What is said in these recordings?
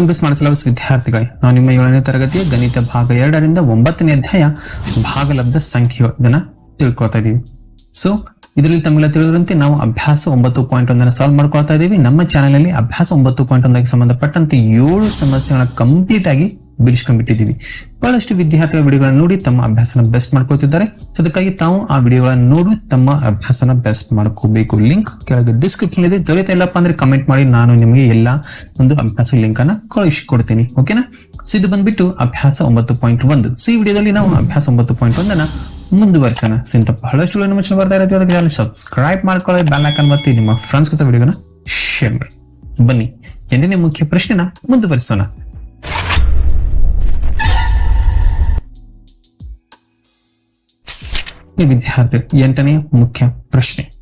Welcome to ವಿದ್ಯಾರ್ಥಿಗಳೇ, ನಾವು ನಿಮ್ಮ ಏಳನೇ ತರಗತಿಯ ಗಣಿತ ಭಾಗ ಎರಡರಿಂದ ಒಂಬತ್ತನೇ ಅಧ್ಯಾಯ ಭಾಗಲಬ್ಧ ಸಂಖ್ಯೆ ಇದನ್ನ ತಿಳ್ಕೊಳ್ತಾ ಇದೀವಿ ಸೊ ಇದರಲ್ಲಿ ತಮ್ಮೆಲ್ಲ ತಿಳಿದಂತೆ ನಾವು ಅಭ್ಯಾಸ ಒಂಬತ್ತು ಪಾಯಿಂಟ್ ಒಂದನ್ನು ಸಾಲ್ವ್ ಮಾಡ್ಕೊಳ್ತಾ ಇದೀವಿ ನಮ್ಮ ಚಾನೆಲ್ ಅಲ್ಲಿ ಅಭ್ಯಾಸ ಒಂಬತ್ತು ಪಾಯಿಂಟ್ ಒಂದಕ್ಕೆ ಸಂಬಂಧಪಟ್ಟಂತೆ ಏಳು ಸಮಸ್ಯೆಗಳನ್ನ ಕಂಪ್ಲೀಟ್ ಆಗಿ ಬಿಡಿಸ್ಕೊಂಡ್ಬಿಟ್ಟಿದ್ದೀವಿ. ಬಹಳಷ್ಟು ವಿದ್ಯಾರ್ಥಿಗಳ ವಿಡಿಯೋಗಳನ್ನ ನೋಡಿ ತಮ್ಮ ಅಭ್ಯಾಸನ ಬೆಸ್ಟ್ ಮಾಡ್ಕೊತಿದ್ದಾರೆ ಅದಕ್ಕಾಗಿ ತಾವು ಆ ವಿಡಿಯೋಗಳನ್ನ ನೋಡಿ ತಮ್ಮ ಅಭ್ಯಾಸನ ಬೆಸ್ಟ್ ಮಾಡ್ಕೋಬೇಕು. ಲಿಂಕ್ ಕೆಳಗೆ ಡಿಸ್ಕ್ರಿಪ್ಷನ್ ಇದೆ. ದೊರೆತ ಇಲ್ಲಪ್ಪ ಅಂದ್ರೆ ಕಮೆಂಟ್ ಮಾಡಿ. ನಾನು ನಿಮಗೆ ಎಲ್ಲಾ ಒಂದು ಅಭ್ಯಾಸ ಲಿಂಕ್ ಅನ್ನ ಕಳಿಸಿಕೊಡ್ತೀನಿ ಓಕೆನಾ ಸೊ ಇದು ಬಂದ್ಬಿಟ್ಟು ಅಭ್ಯಾಸ ಒಂಬತ್ತು ಪಾಯಿಂಟ್ ಒಂದು. ಸೊ ಈ ವಿಡಿಯೋದಲ್ಲಿ ನಾವು ಅಭ್ಯಾಸ ಒಂಬತ್ತು ಪಾಯಿಂಟ್ ಒಂದನ್ನ ಮುಂದುವರಿಸೋಣ. ಸಿಂತ ಬಹಳಷ್ಟು ಚಾನಲ್ ಬರ್ತಾ ಇರೋದ್ರೆ ಅದಕ್ಕೆ ಸಬ್ಸ್ಕ್ರೈಬ್ ಮಾಡ್ಕೊಳ್ಳಿ. ಬೆಲ್ ಐಕನ್ ಒತ್ತಿ. ನಿಮ್ಮ ಫ್ರೆಂಡ್ಸ್ ಸಹ ವಿಡಿಯೋನ ಶೇರ್ ಮಾಡಿ. ಬನ್ನಿ. ಎರಡನೇ ಮುಖ್ಯ ಪ್ರಶ್ನೆನ ಮುಂದುವರಿಸೋಣ. ವಿದ್ಯಾರ್ಥಿ, ಎಂಟನೇ ಮುಖ್ಯ ಪ್ರಶ್ನೆ.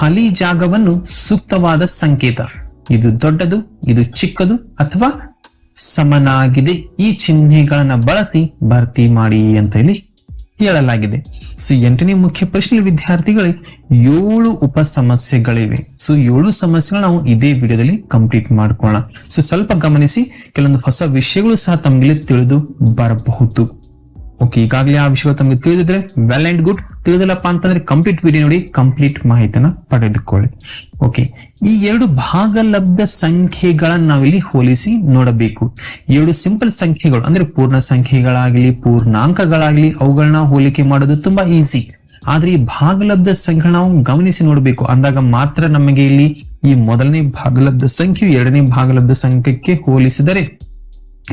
ಅಲಿ ಜಾಗವನ್ನು ಸೂಕ್ತವಾದ ಸಂಕೇತ. ಇದು ದೊಡ್ಡದು, ಇದು ಚಿಕ್ಕದು, ಅಥವಾ ಸಮನಾಗಿದೆ? ಈ ಚಿಹ್ನೆಗಳನ್ನ ಬಳಸಿ ಭರ್ತಿ ಮಾಡಿ ಅಂತ ಹೇಳಿ ಹೇಳಲಾಗಿದೆ. ಸೊ, ಎಂಟನೇ ಮುಖ್ಯ ಪ್ರಶ್ನೆ ವಿದ್ಯಾರ್ಥಿಗಳೇ, ಏಳು ಉಪ ಸಮಸ್ಯೆಗಳಿವೆ ಸೊ, ಏಳು ಸಮಸ್ಯೆಗಳು ನಾವು ಇದೇ ವಿಡಿಯೋದಲ್ಲಿ ಕಂಪ್ಲೀಟ್ ಮಾಡ್ಕೊಳ್ಳೋಣ. ಸೊ, ಸ್ವಲ್ಪ ಗಮನಿಸಿ, ಕೆಲವೊಂದು ಹೊಸ ವಿಷಯಗಳು ಸಹ ತಮಗೆ ತಿಳಿದು ಬರಬಹುದು. ಓಕೆ ಈಗಾಗಲೇ ಆ ವಿಷಯ ತಮಗೆ ತಿಳಿದಿದ್ರೆ ವೆಲ್ ಅಂಡ್ ಗುಡ್ ತಿಳಿದಿಲ್ಲಪ್ಪ ಅಂತಂದ್ರೆ ಕಂಪ್ಲೀಟ್ ವಿಡಿಯೋ ನೋಡಿ ಕಂಪ್ಲೀಟ್ ಮಾಹಿತಿಯನ್ನ ಪಡೆದುಕೊಳ್ಳಿ. ಓಕೆ ಈ ಎರಡು ಭಾಗಲಬ್ಧ ಸಂಖ್ಯೆಗಳನ್ನ ನಾವಿಲ್ಲಿ ಹೋಲಿಸಿ ನೋಡಬೇಕು. ಎರಡು ಸಿಂಪಲ್ ಸಂಖ್ಯೆಗಳು, ಅಂದ್ರೆ ಪೂರ್ಣ ಸಂಖ್ಯೆಗಳಾಗ್ಲಿ, ಪೂರ್ಣಾಂಕಗಳಾಗ್ಲಿ ಅವುಗಳನ್ನ ಹೋಲಿಕೆ ಮಾಡೋದು ತುಂಬಾ ಈಸಿ ಆದ್ರೆ ಈ ಭಾಗಲಬ್ಧ ಸಂಖ್ಯೆ ನಾವು ಗಮನಿಸಿ ನೋಡಬೇಕು. ಅಂದಾಗ ಮಾತ್ರ ನಮಗೆ ಇಲ್ಲಿ ಈ ಮೊದಲನೇ ಭಾಗಲಬ್ಧ ಸಂಖ್ಯೆಯು ಎರಡನೇ ಭಾಗಲಬ್ಧ ಸಂಖ್ಯೆಗೆ ಹೋಲಿಸಿದರೆ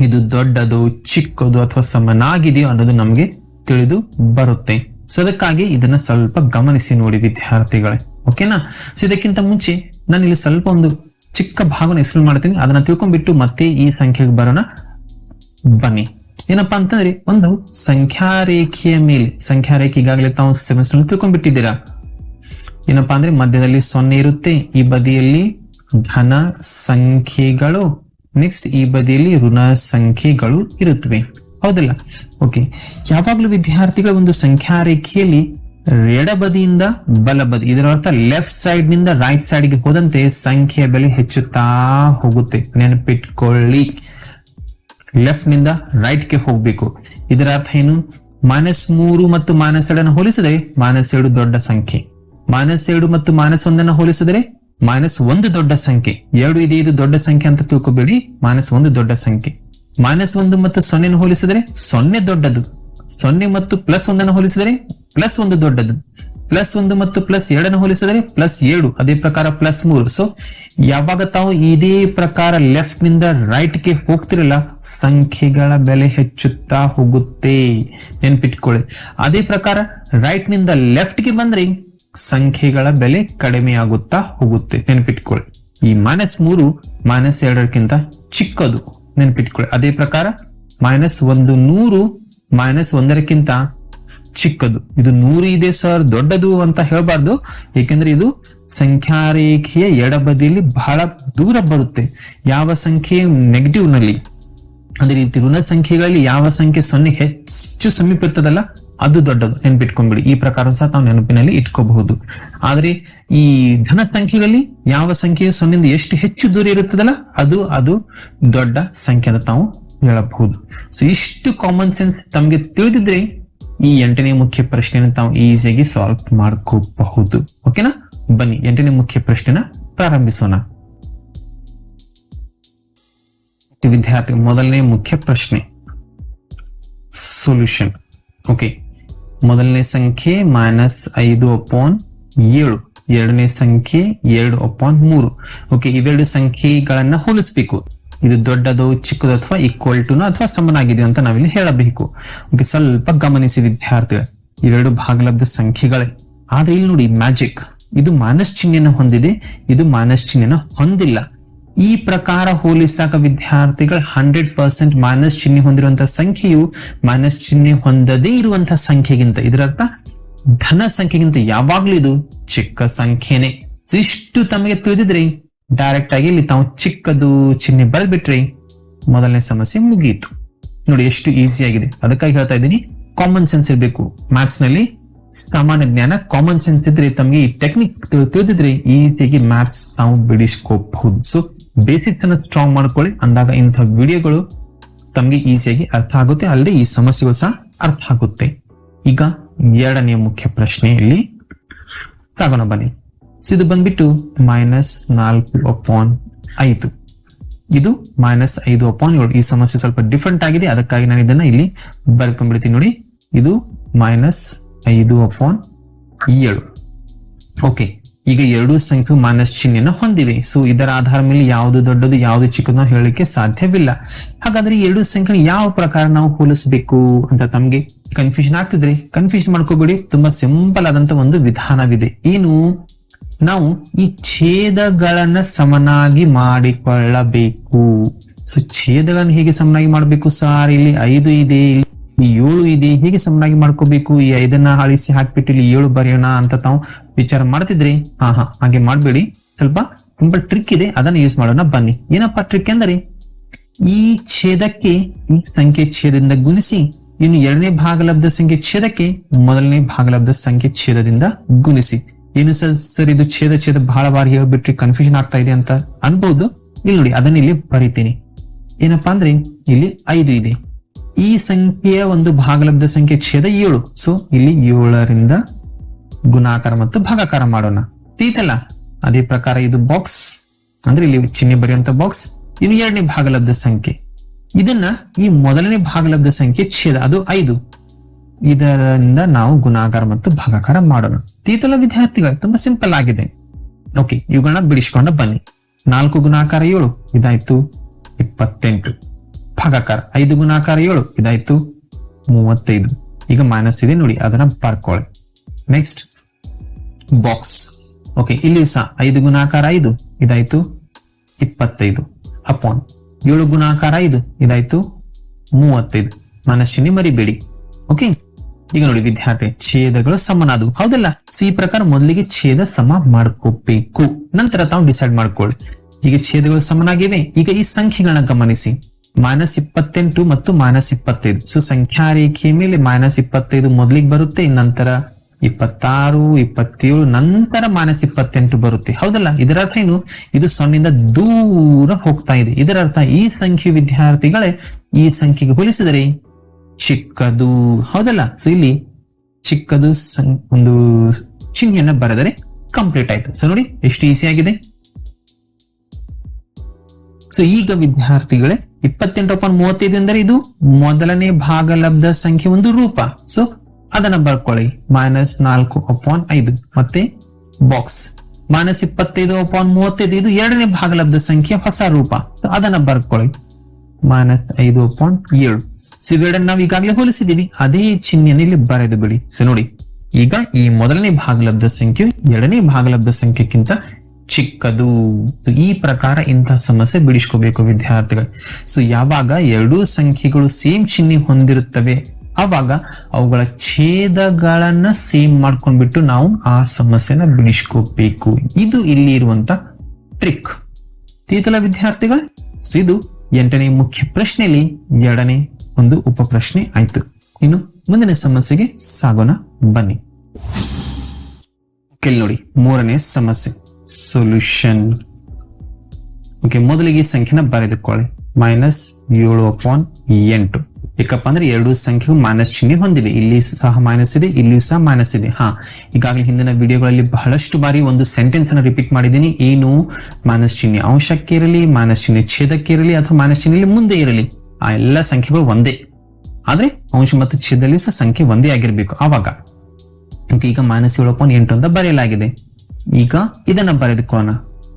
ಇದು ದೊಡ್ಡದು, ಚಿಕ್ಕದು ಅಥವಾ ಸಮನಾಗಿದೆಯೋ ಅನ್ನೋದು ನಮಗೆ ತಿಳಿದು ಬರುತ್ತೆ. ಸೊ ಅದಕ್ಕಾಗಿ ಇದನ್ನ ಸ್ವಲ್ಪ ಗಮನಿಸಿ ನೋಡಿ ವಿದ್ಯಾರ್ಥಿಗಳೇ. ಓಕೆನಾ ಸೊ ಇದಕ್ಕಿಂತ ಮುಂಚೆ ನಾನು ಇಲ್ಲಿ ಸ್ವಲ್ಪ ಒಂದು ಚಿಕ್ಕ ಭಾಗವನ್ನು ಎಕ್ಸ್ಪ್ಲೇನ್ ಮಾಡ್ತೀನಿ. ಅದನ್ನ ತಿಳ್ಕೊಂಡ್ಬಿಟ್ಟು ಮತ್ತೆ ಈ ಸಂಖ್ಯೆಗೆ ಬರೋಣ. ಬನ್ನಿ. ಏನಪ್ಪಾ ಅಂತಂದ್ರೆ, ಒಂದು ಸಂಖ್ಯಾ ರೇಖೆಯ ಮೇಲೆ ಸಂಖ್ಯಾ ರೇಖೆ ಈಗಾಗಲೇ ತಾವು ಸೆಮಿಸ್ಟರ್ ತಿಳ್ಕೊಂಡ್ಬಿಟ್ಟಿದ್ದೀರಾ? ಏನಪ್ಪಾ ಅಂದ್ರೆ ಮಧ್ಯದಲ್ಲಿ ಸೊನ್ನೆ ಇರುತ್ತೆ. ಈ ಬದಿಯಲ್ಲಿ ಧನ ಸಂಖ್ಯೆಗಳು ನೆಕ್ಸ್ಟ್ ಈ ಬದಿಯಲ್ಲಿ ಋಣ ಸಂಖ್ಯೆಗಳು ಇರುತ್ತವೆ. ಹೌದಲ್ಲ? ಓಕೆ ಯಾವಾಗಲೂ ವಿದ್ಯಾರ್ಥಿಗಳ ಒಂದು ಸಂಖ್ಯಾ ರೇಖೆಯಲ್ಲಿ ಎಡಬದಿಯಿಂದ ಬಲಬದಿ ಇದರ ಅರ್ಥ ಲೆಫ್ಟ್ ಸೈಡ್ನಿಂದ ರೈಟ್ ಸೈಡ್ಗೆ ಹೋದಂತೆ ಸಂಖ್ಯೆಯ ಬೆಲೆ ಹೆಚ್ಚುತ್ತಾ ಹೋಗುತ್ತೆ. ನೆನಪಿಟ್ಕೊಳ್ಳಿ. ಲೆಫ್ಟ್ನಿಂದ ರೈಟ್ಗೆ ಹೋಗ್ಬೇಕು. ಇದರ ಅರ್ಥ ಏನು? ಮೈನಸ್ ಮೂರು ಮತ್ತು ಮೈನಸ್ ಎರಡನ್ನು ಹೋಲಿಸಿದರೆ ಮೈನಸ್ ಎರಡು ದೊಡ್ಡ ಸಂಖ್ಯೆ. ಮೈನಸ್ ಎರಡು ಮತ್ತು ಮೈನಸ್ ಒಂದನ್ನು ಹೋಲಿಸಿದರೆ ಮೈನಸ್ ಒಂದು ದೊಡ್ಡ ಸಂಖ್ಯೆ. ಎರಡು ಇದೆ, ಇದು ದೊಡ್ಡ ಸಂಖ್ಯೆ ಅಂತ ತಿಳ್ಕೊಬೇಡಿ. ಮೈನಸ್ ಒಂದು ದೊಡ್ಡ ಸಂಖ್ಯೆ. ಮೈನಸ್ ಒಂದು ಮತ್ತು ಸೊನ್ನೆನ ಹೋಲಿಸಿದರೆ ಸೊನ್ನೆ ದೊಡ್ಡದು. ಸೊನ್ನೆ ಮತ್ತು ಪ್ಲಸ್ ಒಂದನ್ನು ಹೋಲಿಸಿದರೆ ಪ್ಲಸ್ ಒಂದು ದೊಡ್ಡದು. ಪ್ಲಸ್ ಒಂದು ಮತ್ತು ಪ್ಲಸ್ ಎರಡನ್ನು ಹೋಲಿಸಿದರೆ ಪ್ಲಸ್ ಏಳು. ಅದೇ ಪ್ರಕಾರ ಪ್ಲಸ್ ಮೂರು. ಸೊ ಯಾವಾಗ ತಾವು ಇದೇ ಪ್ರಕಾರ ಲೆಫ್ಟ್ನಿಂದ ರೈಟ್ಗೆ ಹೋಗ್ತಿರಲ್ಲ, ಸಂಖ್ಯೆಗಳ ಬೆಲೆ ಹೆಚ್ಚುತ್ತಾ ಹೋಗುತ್ತೆ. ನೆನ್ಪಿಟ್ಕೊಳ್ಳಿ. ಅದೇ ಪ್ರಕಾರ ರೈಟ್ನಿಂದ ಲೆಫ್ಟ್ಗೆ ಬಂದ್ರೆ ಸಂಖ್ಯೆಗಳ ಬೆಲೆ ಕಡಿಮೆ ಆಗುತ್ತಾ ಹೋಗುತ್ತೆ. ನೆನ್ಪಿಟ್ಕೊಳ್ಳಿ. ಈ ಮೈನಸ್ ಮೂರು ಮೈನಸ್ ಎರಡಕ್ಕಿಂತ ಚಿಕ್ಕದು. ನೆನ್ಪಿಟ್ಕೊಳ್ಳಿ. ಅದೇ ಪ್ರಕಾರ ಮೈನಸ್ ಒಂದು ನೂರು ಮೈನಸ್ ಒಂದರಕ್ಕಿಂತ ಚಿಕ್ಕದು. ಇದು ನೂರು ಇದೆ ಸರ್ ದೊಡ್ಡದು ಅಂತ ಹೇಳಬಾರ್ದು. ಏಕೆಂದ್ರೆ ಇದು ಸಂಖ್ಯಾ ರೇಖೆಯ ಎಡಬದಿಯಲ್ಲಿ ಬಹಳ ದೂರ ಬರುತ್ತೆ. ಯಾವ ಸಂಖ್ಯೆ ನೆಗೆಟಿವ್ನಲ್ಲಿ? ಅದೇ ರೀತಿ ಋಣ ಸಂಖ್ಯೆಗಳಲ್ಲಿ ಯಾವ ಸಂಖ್ಯೆ ಸೊನ್ನೆ ಹೆಚ್ಚು ಸಮೀಪ ಇರ್ತದಲ್ಲ ಅದು ದೊಡ್ಡದು, ನೆನ್ಪಿಟ್ಕೊಂಡ್ಬಿಡಿ. ಈ ಪ್ರಕಾರ ಸಹ ತಾವು ನೆನಪಿನಲ್ಲಿ ಇಟ್ಕೋಬಹುದು. ಆದ್ರೆ ಈ ಧನ ಸಂಖ್ಯೆಗಳಲ್ಲಿ ಯಾವ ಸಂಖ್ಯೆಯು ಸೊನ್ನೆಯಿಂದ ಎಷ್ಟು ಹೆಚ್ಚು ದೂರ ಇರುತ್ತದಲ್ಲ, ಅದು ಅದು ದೊಡ್ಡ ಸಂಖ್ಯೆ ಅಂತ ತಾವು ಹೇಳಬಹುದು. ಸೊ ಇಷ್ಟು ಕಾಮನ್ ಸೆನ್ಸ್ ತಮಗೆ ತಿಳಿದಿದ್ರೆ ಈ ಎಂಟನೇ ಮುಖ್ಯ ಪ್ರಶ್ನೆನ ತಾವು ಈಸಿಯಾಗಿ ಸಾಲ್ವ್ ಮಾಡ್ಕೋಬಹುದು. ಓಕೆನಾ ಬನ್ನಿ, ಎಂಟನೇ ಮುಖ್ಯ ಪ್ರಶ್ನೆನ ಪ್ರಾರಂಭಿಸೋಣ. ವಿದ್ಯಾರ್ಥಿ ಮೊದಲನೇ ಮುಖ್ಯ ಪ್ರಶ್ನೆ ಸೊಲ್ಯೂಷನ್ ಓಕೆ ಮೊದಲನೇ ಸಂಖ್ಯೆ ಮೈನಸ್ ಐದು ಅಪಾನ್ ಏಳು. ಎರಡನೇ ಸಂಖ್ಯೆ ಎರಡು ಅಪಾನ್ ಮೂರು. ಓಕೆ ಇವೆರಡು ಸಂಖ್ಯೆಗಳನ್ನ ಹೋಲಿಸಬೇಕು. ಇದು ದೊಡ್ಡದು, ಚಿಕ್ಕದು ಅಥವಾ ಈಕ್ವಲ್ ಟು ಅಥವಾ ಸಮನಾಗಿದೆ ಅಂತ ನಾವಿಲ್ಲಿ ಹೇಳಬೇಕು. ಓಕೆ ಸ್ವಲ್ಪ ಗಮನಿಸಿ ವಿದ್ಯಾರ್ಥಿಗಳು. ಇವೆರಡು ಭಾಗಲಬ್ಧ ಸಂಖ್ಯೆಗಳೇ. ಆದ್ರೆ ಇಲ್ಲಿ ನೋಡಿ ಮ್ಯಾಜಿಕ್ ಇದು ಮಾನಸ್ ಚಿಹ್ನೆನ ಹೊಂದಿದೆ. ಇದು ಮಾನಸ್ ಚಿಹ್ನೆನ ಹೊಂದಿಲ್ಲ. ಈ ಪ್ರಕಾರ ಹೋಲಿಸಿದಾಗ ವಿದ್ಯಾರ್ಥಿಗಳು ಹಂಡ್ರೆಡ್ ಪರ್ಸೆಂಟ್ ಮೈನಸ್ ಚಿಹ್ನೆ ಹೊಂದಿರುವಂತಹ ಸಂಖ್ಯೆಯು ಮೈನಸ್ ಚಿಹ್ನೆ ಹೊಂದದೇ ಇರುವಂತಹ ಸಂಖ್ಯೆಗಿಂತ, ಇದರರ್ಥ ಧನ ಸಂಖ್ಯೆಗಿಂತ ಯಾವಾಗ್ಲೂ ಇದು ಚಿಕ್ಕ ಸಂಖ್ಯೆನೆ. ಸೊ ಇಷ್ಟು ತಮಗೆ ತಿಳಿದಿದ್ರೆ ಡೈರೆಕ್ಟ್ ಆಗಿ ಇಲ್ಲಿ ತಾವು ಚಿಕ್ಕದು ಚಿಹ್ನೆ ಬರೆದ್ಬಿಟ್ರೆ ಮೊದಲನೇ ಸಮಸ್ಯೆ ಮುಗಿಯಿತು ನೋಡಿ, ಎಷ್ಟು ಈಸಿ ಆಗಿದೆ. ಅದಕ್ಕಾಗಿ ಹೇಳ್ತಾ ಇದ್ದೀನಿ ಕಾಮನ್ ಸೆನ್ಸ್ ಇರಬೇಕು. ಮ್ಯಾಥ್ಸ್ನಲ್ಲಿ ಸಾಮಾನ್ಯ ಜ್ಞಾನ ಕಾಮನ್ ಸೆನ್ಸ್ ಇದ್ರೆ ತಮಗೆ ಈ ಟೆಕ್ನಿಕ್ ತಿಳಿದಿದ್ರೆ ಈಸಿಯಾಗಿ ಮ್ಯಾಥ್ಸ್ ತಾವು ಬಿಡಿಸ್ಕೋಬಹುದು. ಸೊ ಬೇಸಿಕ್ಸ್ ಅನ್ನ ಸ್ಟ್ರಾಂಗ್ ಮಾಡ್ಕೊಳ್ಳಿ. ಅಂದಾಗ ಇಂಥ ವಿಡಿಯೋಗಳು ತಮಗೆ ಈಸಿಯಾಗಿ ಅರ್ಥ ಆಗುತ್ತೆ. ಅಲ್ಲದೆ ಈ ಸಮಸ್ಯೆಗಳು ಸಹ ಅರ್ಥ ಆಗುತ್ತೆ. ಈಗ ಎರಡನೆಯ ಮುಖ್ಯ ಪ್ರಶ್ನೆಯಲ್ಲಿ ಸಾಗೋಣ ಬನ್ನಿ. ಇದು ಬಂದ್ಬಿಟ್ಟು ಮೈನಸ್ ನಾಲ್ಕು ಅಪಾನ್ ಐದು. ಇದು ಮೈನಸ್ ಐದು ಅಪಾನ್ ಏಳು. ಈ ಸಮಸ್ಯೆ ಸ್ವಲ್ಪ ಡಿಫ್ರೆಂಟ್ ಆಗಿದೆ. ಅದಕ್ಕಾಗಿ ನಾನು ಇದನ್ನ ಇಲ್ಲಿ ಬರ್ಕೊಂಡ್ಬಿಡ್ತೀನಿ ನೋಡಿ. ಇದು ಮೈನಸ್ ಐದು ಅಪಾನ್ ಏಳು. ಓಕೆ ಈಗ ಎರಡೂ ಸಂಖ್ಯೆ ಮೈನಸ್ ಚಿಹ್ನೆಯನ್ನು ಹೊಂದಿವೆ. ಸೊ ಇದರ ಆಧಾರ ಮೇಲೆ ಯಾವುದು ದೊಡ್ಡದು, ಯಾವುದು ಚಿಕ್ಕದು ಹೇಳಲಿಕ್ಕೆ ಸಾಧ್ಯವಿಲ್ಲ. ಹಾಗಾದ್ರೆ ಎರಡು ಸಂಖ್ಯೆ ಯಾವ ಪ್ರಕಾರ ನಾವು ಹೋಲಿಸಬೇಕು ಅಂತ ತಮ್ಗೆ ಕನ್ಫ್ಯೂಷನ್ ಆಗ್ತಿದ್ರೆ ಕನ್ಫ್ಯೂಷನ್ ಮಾಡ್ಕೋಬೇಡಿ. ತುಂಬಾ ಸಿಂಪಲ್ ಆದಂತ ಒಂದು ವಿಧಾನವಿದೆ. ಏನು? ನಾವು ಈ ಛೇದಗಳನ್ನ ಸಮನಾಗಿ ಮಾಡಿಕೊಳ್ಳಬೇಕು. ಸೊ ಛೇದಗಳನ್ನು ಹೇಗೆ ಸಮನಾಗಿ ಮಾಡಬೇಕು ಸಾರ್ ಇಲ್ಲಿ? ಐದು ಇದೆ ಇಲ್ಲಿ. ಈ ಏಳು ಇದೆ, ಹೇಗೆ ಸಮನಾಗಿ ಮಾಡ್ಕೋಬೇಕು? ಈ ಐದನ್ನ ಅಳಿಸಿ ಹಾಕ್ಬಿಟ್ಟು ಇಲ್ಲಿ ಏಳು ಬರೆಯೋಣ ಅಂತ ತಾವು ವಿಚಾರ ಮಾಡ್ತಿದ್ರಿ. ಹಾ ಹಾ, ಹಾಗೆ ಮಾಡ್ಬೇಡಿ. ಸ್ವಲ್ಪ ತುಂಬಾ ಟ್ರಿಕ್ ಇದೆ, ಅದನ್ನ ಯೂಸ್ ಮಾಡೋಣ, ಬನ್ನಿ. ಏನಪ್ಪಾ ಟ್ರಿಕ್ ಎಂದರೆ, ಈ ಛೇದಕ್ಕೆ, ಈ ಸಂಖ್ಯೆ ಛೇದದಿಂದ ಗುಣಿಸಿ, ಇನ್ನು ಎರಡನೇ ಭಾಗಲಬ್ಧ ಸಂಖ್ಯೆ ಛೇದಕ್ಕೆ, ಮೊದಲನೇ ಭಾಗಲಬ್ಧ ಸಂಖ್ಯೆ ಛೇದದಿಂದ ಗುಣಿಸಿ. ಏನು ಸರ್ ಸರ್, ಇದು ಛೇದ ಛೇದ ಬಹಳ ಬಾರಿ ಹೇಳ್ಬಿಟ್ರಿ ಕನ್ಫ್ಯೂಷನ್ ಆಗ್ತಾ ಇದೆ ಅಂತ ಅನ್ಬಹುದು ಇಲ್ಲಿ ನೋಡಿ, ಅದನ್ನ ಇಲ್ಲಿ ಬರಿತೀನಿ. ಏನಪ್ಪಾ ಅಂದ್ರೆ, ಇಲ್ಲಿ ಐದು ಇದೆ. ಈ ಸಂಖ್ಯೆಯ ಒಂದು ಭಾಗಲಬ್ಧ ಸಂಖ್ಯೆ ಛೇದ ಏಳು. ಸೊ ಇಲ್ಲಿ ಏಳರಿಂದ ಗುಣಾಕಾರ ಮತ್ತು ಭಾಗಾಕಾರ ಮಾಡೋಣ. ತೀತಲ್ಲ ಅದೇ ಪ್ರಕಾರ ಇದು ಬಾಕ್ಸ್ ಅಂದ್ರೆ ಇಲ್ಲಿ ಚಿಹ್ನೆ ಬರೆಯುವಂತ ಬಾಕ್ಸ್ ಇನ್ನು ಎರಡನೇ ಭಾಗಲಬ್ಧ ಸಂಖ್ಯೆ. ಇದನ್ನ ಈ ಮೊದಲನೇ ಭಾಗಲಬ್ಧ ಸಂಖ್ಯೆ ಛೇದ, ಅದು ಐದು. ಇದರಿಂದ ನಾವು ಗುಣಾಕಾರ ಮತ್ತು ಭಾಗಾಕಾರ ಮಾಡೋಣ. ತೀತಲ ವಿದ್ಯಾರ್ಥಿಗಳು? ತುಂಬಾ ಸಿಂಪಲ್ ಆಗಿದೆ. ಓಕೆ ಇವುಗಳನ್ನ ಬಿಡಿಸ್ಕೊಂಡು ಬನ್ನಿ. ನಾಲ್ಕು ಗುಣಾಕಾರ ಏಳು. ಇದಾಯ್ತು. ಇಪ್ಪತ್ತೆಂಟು. ಭಾಗಾಕಾರ, ಐದು ಗುಣಾಕಾರ ಏಳು, ಇದಾಯ್ತು ಮೂವತ್ತೈದು. ಈಗ ಮೈನಸ್ ಇದೆ, ನೋಡಿ, ಅದನ್ನ ಬರ್ಕೊಳ್ಳಿ. ನೆಕ್ಸ್ಟ್ ಬಾಕ್ಸ್ ಓಕೆ ಇಲ್ಲಿ ಸಹ ಐದು ಗುಣಾಕಾರ ಐದು, ಇದಾಯ್ತು ಇಪ್ಪತ್ತೈದು. ಅಪಾನ್ ಏಳು ಗುಣಾಕಾರ ಐದು, ಇದಾಯ್ತು ಮೂವತ್ತೈದು. ಮನಸ್ಸಿನಿ ಮರಿಬೇಡಿ. ಓಕೆ ಈಗ ನೋಡಿ, ವಿದ್ಯಾರ್ಥಿ, ಛೇದಗಳು ಸಮನಾದವು. ಹೌದಲ್ಲ? ಸಿ ಪ್ರಕಾರ ಮೊದಲಿಗೆ ಛೇದ ಸಮ ಮಾಡ್ಕೋಬೇಕು. ನಂತರ ತಾವು ಡಿಸೈಡ್ ಮಾಡ್ಕೊಳ್ಳಿ. ಈಗ ಛೇದಗಳು ಸಮನಾಗಿವೆ. ಈಗ ಈ ಸಂಖ್ಯೆಗಳನ್ನ ಗಮನಿಸಿ. ಮೈನಸ್ ಇಪ್ಪತ್ತೆಂಟು ಮತ್ತು ಮೈನಸ್ ಇಪ್ಪತ್ತೈದು. ಸೊ ಸಂಖ್ಯಾ ರೇಖೆಯ ಮೇಲೆ ಮೈನಸ್ ಇಪ್ಪತ್ತೈದು ಮೊದಲಿಗೆ ಬರುತ್ತೆ ನಂತರ ಇಪ್ಪತ್ತಾರು, ಇಪ್ಪತ್ತೇಳು, ನಂತರ ಮೈನಸ್ ಇಪ್ಪತ್ತೆಂಟು ಬರುತ್ತೆ. ಹೌದಲ್ಲ? ಇದರ ಅರ್ಥ ಏನು? ಇದು ಸೊನ್ನೆಯಿಂದ ದೂರ ಹೋಗ್ತಾ ಇದೆ. ಇದರ ಅರ್ಥ ಈ ಸಂಖ್ಯೆ ವಿದ್ಯಾರ್ಥಿಗಳೇ ಈ ಸಂಖ್ಯೆಗೆ ಹೋಲಿಸಿದರೆ ಚಿಕ್ಕದು. ಹೌದಲ್ಲ? ಸೊ ಇಲ್ಲಿ ಚಿಕ್ಕದು ಒಂದು ಚಿಹ್ನೆಯನ್ನ ಬರೆದರೆ ಕಂಪ್ಲೀಟ್ ಆಯ್ತು. ಸೊ ನೋಡಿ, ಎಷ್ಟು ಈಸಿ ಆಗಿದೆ. ಸೊ ಈಗ ವಿದ್ಯಾರ್ಥಿಗಳೇ, ಇಪ್ಪತ್ತೆಂಟು ಪಾಯಿಂಟ್ ಮೂವತ್ತೈದು ಎಂದರೆ ಇದು ಮೊದಲನೇ ಭಾಗಲಬ್ಧ ಸಂಖ್ಯೆ ಒಂದು ರೂಪ. ಸೊ ಅದನ್ನ ಬರ್ಕೊಳ್ಳಿ. ಮೈನಸ್ ನಾಲ್ಕು ಅಪಾನ್ ಐದು. ಮತ್ತೆ ಬಾಕ್ಸ್ ಮೈನಸ್ ಇಪ್ಪತ್ತೈದು ಅಪಾನ್ ಮೂವತ್ತೈದು, ಇದು ಎರಡನೇ ಭಾಗಲಬ್ಧ ಸಂಖ್ಯೆ ಹೊಸ ರೂಪ. ಅದನ್ನ ಬರ್ಕೊಳ್ಳಿ. ಮೈನಸ್ ಐದು ಅಪಾನ್ ಏಳು. ಸೊ ಇವೆರಡನ್ನ ನಾವು ಈಗಾಗಲೇ ಹೋಲಿಸಿದೀವಿ ಅದೇ ಚಿಹ್ನೆಯನ್ನು ಇಲ್ಲಿ ಬರೆದು ಬಿಡಿ. ಸೊ ನೋಡಿ. ಈಗ ಈ ಮೊದಲನೇ ಭಾಗಲಬ್ಧ ಸಂಖ್ಯೆ ಎರಡನೇ ಭಾಗಲಬ್ಧ ಸಂಖ್ಯೆಕ್ಕಿಂತ ಚಿಕ್ಕದು. ಈ ಪ್ರಕಾರ ಇಂತಹ ಸಮಸ್ಯೆ ಬಿಡಿಸ್ಕೋಬೇಕು ವಿದ್ಯಾರ್ಥಿಗಳು. ಸೊ ಯಾವಾಗ ಎರಡೂ ಸಂಖ್ಯೆಗಳು ಸೇಮ್ ಚಿಹ್ನೆ ಹೊಂದಿರುತ್ತವೆ ಆವಾಗ ಅವುಗಳ ಛೇದಗಳನ್ನ ಸೇಮ್ ಮಾಡ್ಕೊಂಡ್ಬಿಟ್ಟು ನಾವು ಆ ಸಮಸ್ಯೆನ ಬಿಡಿಸ್ಕೋಬೇಕು. ಇದು ಇಲ್ಲಿ ಇರುವಂತ ಟ್ರಿಕ್ ತೀತಲ ವಿದ್ಯಾರ್ಥಿಗಳು? ಇದು ಎಂಟನೇ ಮುಖ್ಯ ಪ್ರಶ್ನೆಯಲ್ಲಿ ಎರಡನೇ ಒಂದು ಉಪ ಪ್ರಶ್ನೆ ಆಯ್ತು. ಇನ್ನು ಮುಂದಿನ ಸಮಸ್ಯೆಗೆ ಸಾಗೋಣ. ಬನ್ನಿ. ಕೆಲ್ ನೋಡಿ, ಮೂರನೇ ಸಮಸ್ಯೆ. ಸೊಲ್ಯೂಷನ್ ಓಕೆ ಮೊದಲಿಗೆ ಈ ಸಂಖ್ಯೆನ ಬರೆದುಕೊಳ್ಳಿ. ಮೈನಸ್ ಏಳು ಅಪಾನ್ ಎಂಟು. ಯಾಕಪ್ಪ ಅಂದ್ರೆ ಎರಡು ಸಂಖ್ಯೆ ಮೈನಸ್ ಚಿಹ್ನೆ ಹೊಂದಿದೆ ಇಲ್ಲಿ ಸಹ ಮೈನಸ್ ಇದೆ, ಇಲ್ಲಿಯೂ ಸಹ ಮೈನಸ್ ಇದೆ. ಹಾ, ಈಗಾಗಲೇ ಹಿಂದಿನ ವಿಡಿಯೋಗಳಲ್ಲಿ ಬಹಳಷ್ಟು ಬಾರಿ ಒಂದು ಸೆಂಟೆನ್ಸ್ ಅನ್ನ ರಿಪೀಟ್ ಮಾಡಿದ್ದೀನಿ. ಏನು? ಮೈನಸ್ ಚಿಹ್ನೆ ಅಂಶಕ್ಕೆ ಇರಲಿ ಮೈನಸ್ ಚಿಹ್ನೆ ಛೇದಕ್ಕೆ ಇರಲಿ ಅಥವಾ ಮೈನಸ್ ಚಿಹ್ನೆ ಮುಂದೆ ಇರಲಿ. ಆ ಎಲ್ಲ ಸಂಖ್ಯೆಗಳು ಒಂದೇ. ಆದ್ರೆ ಅಂಶ ಮತ್ತು ಛೇದದಲ್ಲಿ ಸಹ ಸಂಖ್ಯೆ ಒಂದೇ ಆಗಿರ್ಬೇಕು ಆವಾಗ. ಈಗ ಮೈನಸ್ ಏಳು ಅಪಾನ್ ಎಂಟು ಅಂತ ಬರೆಯಲಾಗಿದೆ. ಈಗ ಇದನ್ನ ಬರೆದುಕೊಳ್ಳೋಣ.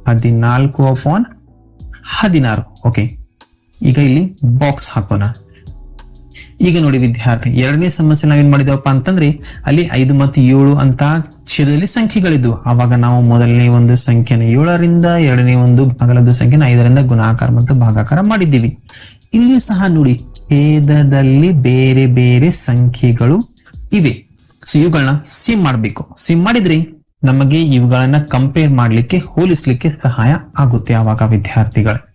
ಹದಿನಾಲ್ಕು ಅಪಾನ್ ಹದಿನಾರು. ಓಕೆ ಈಗ ಇಲ್ಲಿ ಬಾಕ್ಸ್ ಹಾಕೋಣ. ಈಗ ನೋಡಿ ವಿದ್ಯಾರ್ಥಿ, ಎರಡನೇ ಸಮಸ್ಯೆ ನಾವೇನ್ ಮಾಡಿದೇವಪ್ಪ ಅಂತಂದ್ರೆ, ಅಲ್ಲಿ ಐದು ಮತ್ತು ಏಳು ಅಂತ ಛೇದದಲ್ಲಿ ಸಂಖ್ಯೆಗಳಿದ್ವು. ಅವಾಗ ನಾವು ಮೊದಲನೇ ಒಂದು ಸಂಖ್ಯೆನ ಏಳರಿಂದ ಎರಡನೇ ಒಂದು ಭಾಗಲದ ಸಂಖ್ಯೆನ ಐದರಿಂದ ಗುಣಾಕಾರ ಮತ್ತು ಭಾಗಾಕಾರ ಮಾಡಿದ್ದೀವಿ. ಇಲ್ಲಿ ಸಹ ನೋಡಿ, ಛೇದದಲ್ಲಿ ಬೇರೆ ಬೇರೆ ಸಂಖ್ಯೆಗಳು ಇವೆ. ಸೊ ಇವುಗಳನ್ನ ಸಿಮ್ ಮಾಡಬೇಕು. ಸಿಮ್ ಮಾಡಿದ್ರೆ ನಮಗೆ ಇವುಗಳನ್ನ ಕಂಪೇರ್ ಮಾಡಲಿಕ್ಕೆ, ಹೋಲಿಸ್ಲಿಕ್ಕೆ ಸಹಾಯ ಆಗುತ್ತೆ ಆವಾಗ ವಿದ್ಯಾರ್ಥಿಗಳು.